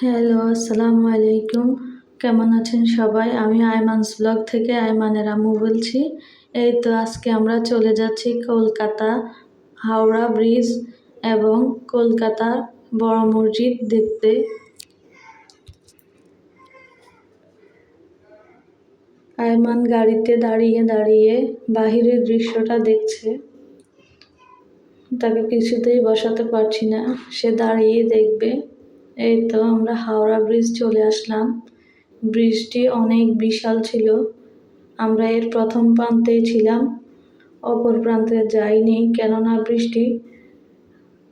Hello আসসালামু আলাইকুম। কেমন আছেন সবাই? আমি আইমানস ব্লগ থেকে আইমানের আম্মু বলছি। এই তো আজকে আমরা চলে যাচ্ছি কলকাতা হাওড়া ব্রিজ এবং কলকাতার বড় মসজিদ দেখতে। আয়মান গাড়িতে দাঁড়িয়ে দাঁড়িয়ে বাহিরের দৃশ্যটা দেখছে। তাকে কিছুতেই বসাতে পারছি না। সে দাঁড়িয়ে দেখবে। এই তো আমরা হাওড়া ব্রিজ চলে আসলাম। ব্রিজটি অনেক বিশাল ছিল। আমরা এর প্রথম প্রান্তেই ছিলাম। অপর প্রান্তে যাইনি, কেননা বৃষ্টি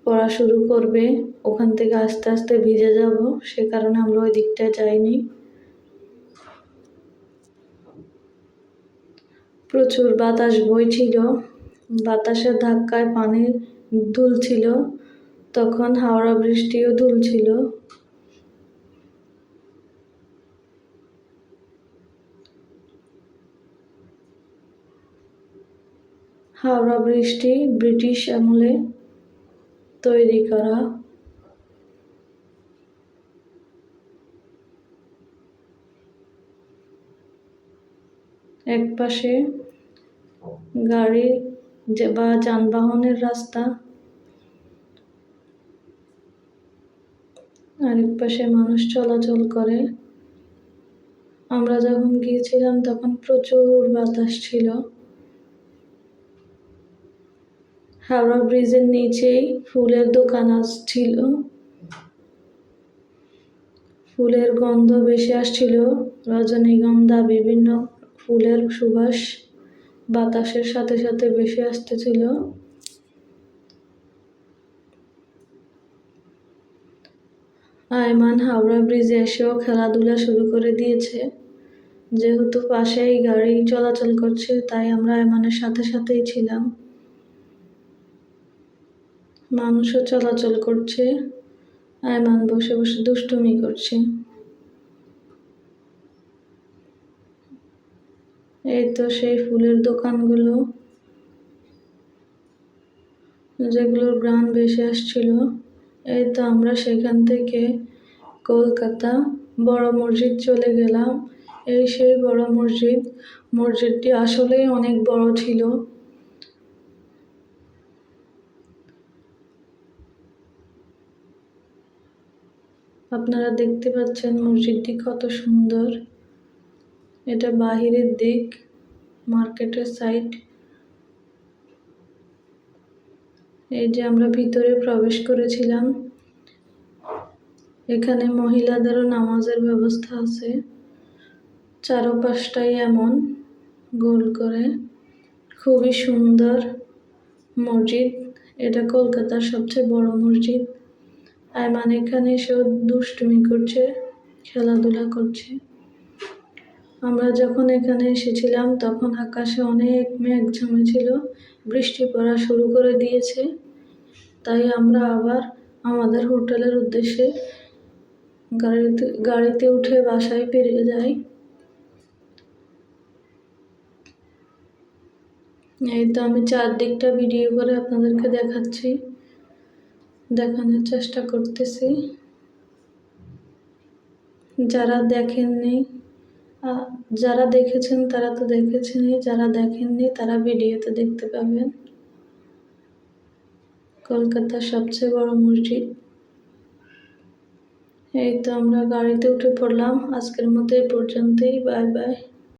পড়া শুরু করবে। ওখান থেকে আস্তে আস্তে ভিজে যাব, সে কারণে আমরা ওই দিকটায় যাইনি। প্রচুর বাতাস বইছিল। বাতাসের ধাক্কায় পানি দুলছিল তখন হাওড়া বৃষ্টিও দুলছিল হাওড়া ব্রিজটি ব্রিটিশ আমলে তৈরি করা। এক পাশে গাড়ি বা যানবাহনের রাস্তা। আরেক পাশে মানুষ চলাচল করে। আমরা যখন গিয়েছিলাম, তখন প্রচুর বাতাস ছিল। হাওড়া ব্রিজের নিচেই ফুলের দোকান ছিল ফুলের গন্ধ বেশি আসছিল। রজনীগন্ধা, বিভিন্ন ফুলের সুবাস বাতাসের সাথে সাথে বেশি আসতেছিল। আয়মান হাওড়া ব্রিজে এসেও খেলাধুলা শুরু করে দিয়েছে। যেহেতু পাশেই গাড়ি চলাচল করছে, তাই আমরা আয়মানের সাথে সাথেই ছিলাম। মানুষও চলাচল করছে, আয়মান বসে বসে দুষ্টুমি করছে। এই তো সেই ফুলের দোকানগুলো, যেগুলোর গ্রাম বেশি আসছিল। এই তো আমরা সেখান থেকে কলকাতা বড় মসজিদ চলে গেলাম। এই সেই বড় মসজিদ, মসজিদটি আসলেই অনেক বড় ছিল। আপনারা দেখতে পাচ্ছেন মসজিদটি কত সুন্দর। এটা বাহিরের দিক, মার্কেটের সাইড। এই যে আমরা ভিতরে প্রবেশ করেছিলাম, এখানে মহিলাদেরও নামাজের ব্যবস্থা আছে। চারপাশটাই এমন গোল করে। খুবই সুন্দর মসজিদ। এটা কলকাতার সবচেয়ে বড় মসজিদ। আয়মান এখানে এসেও দুষ্টুমি করছে, খেলাধুলা করছে। আমরা যখন এখানে এসেছিলাম, তখন আকাশে অনেক মেঘ জমেছিল, বৃষ্টি পড়া শুরু করে দিয়েছে। তাই আমরা আবার আমাদের হোটেলের উদ্দেশ্যে গাড়িতে গাড়িতে উঠে বাসায় ফিরে যাই। এই তো আমি চারদিকটা ভিডিও করে আপনাদেরকে দেখাচ্ছি, দেখানোর চেষ্টা করতেছি। যারা দেখেননি যারা দেখেছেন তারা তো দেখেছেনই, যারা দেখেননি তারা ভিডিওতে দেখতে পাবেন। কলকাতার সবচেয়ে বড় মসজিদ। এই তো আমরা গাড়িতে উঠে পড়লাম। আজকের মতো এই পর্যন্তই। Bye bye.